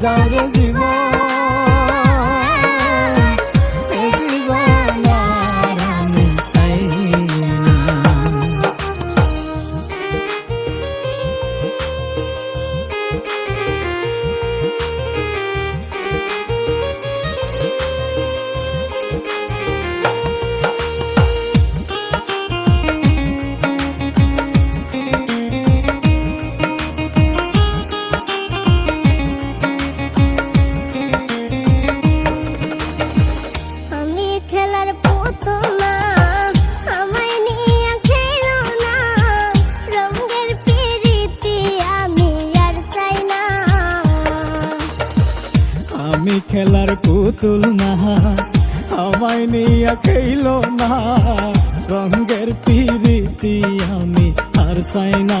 dar azim. খেলার পুতুল না আমায় নিয়ে খেইল না। রঙের পিরিতি আমি আর সাইনা